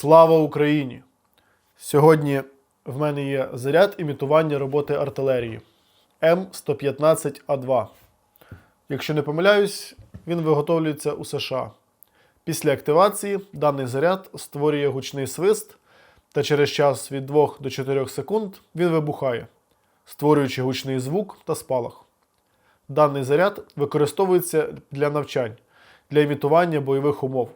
Слава Україні! Сьогодні в мене є заряд імітування роботи артилерії М115А2. Якщо не помиляюсь, він виготовлюється у США. Після активації даний заряд створює гучний свист, та через час від 2 до 4 секунд він вибухає, створюючи гучний звук та спалах. Даний заряд використовується для навчань, для імітування бойових умов,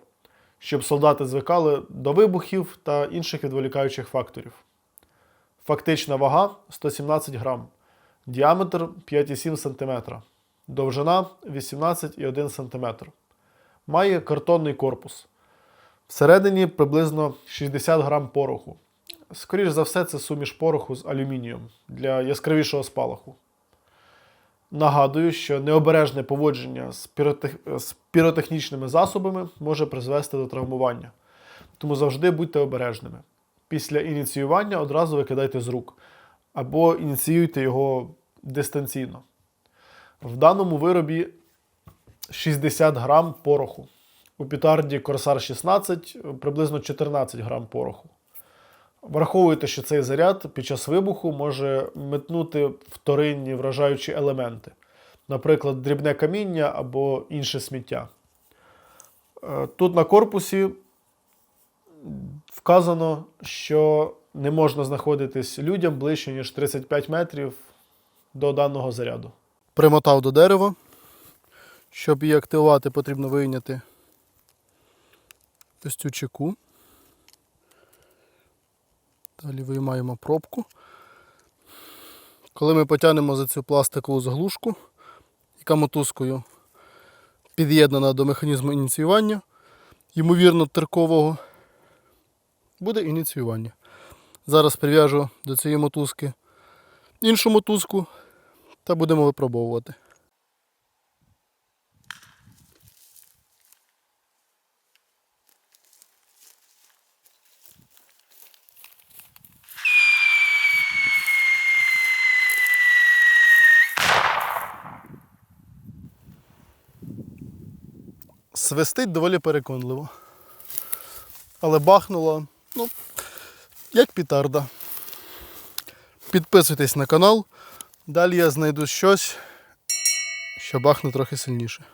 щоб солдати звикали до вибухів та інших відволікаючих факторів. Фактична вага 117 грам, діаметр 5,7 см, довжина 18,1 см. Має картонний корпус. Всередині приблизно 60 грам пороху. Скоріше за все, це суміш пороху з алюмінієм для яскравішого спалаху. Нагадую, що необережне поводження з, піротех... з піротехнічними засобами може призвести до травмування. Тому завжди будьте обережними. Після ініціювання одразу викидайте з рук або ініціюйте його дистанційно. В даному виробі 60 грам пороху. У петарді Corsair 16 приблизно 14 грам пороху. Враховуйте, що цей заряд під час вибуху може метнути вторинні вражаючі елементи, наприклад, дрібне каміння або інше сміття. Е, Тут на корпусі вказано, що не можна знаходитись людям ближче, ніж 35 метрів до даного заряду. Примотав до дерева. Щоб її активувати, потрібно вийняти ось цю чеку. Далі виймаємо пробку. Коли ми потягнемо за цю пластикову заглушку, яка мотузкою під'єднана до механізму ініціювання, ймовірно, теркового, буде ініціювання. Зараз прив'яжу до цієї мотузки іншу мотузку та будемо випробовувати. Свистить доволі переконливо. Але бахнуло, ну, як пітарда. Підписуйтесь на канал. Далі я знайду щось, що бахне трохи сильніше.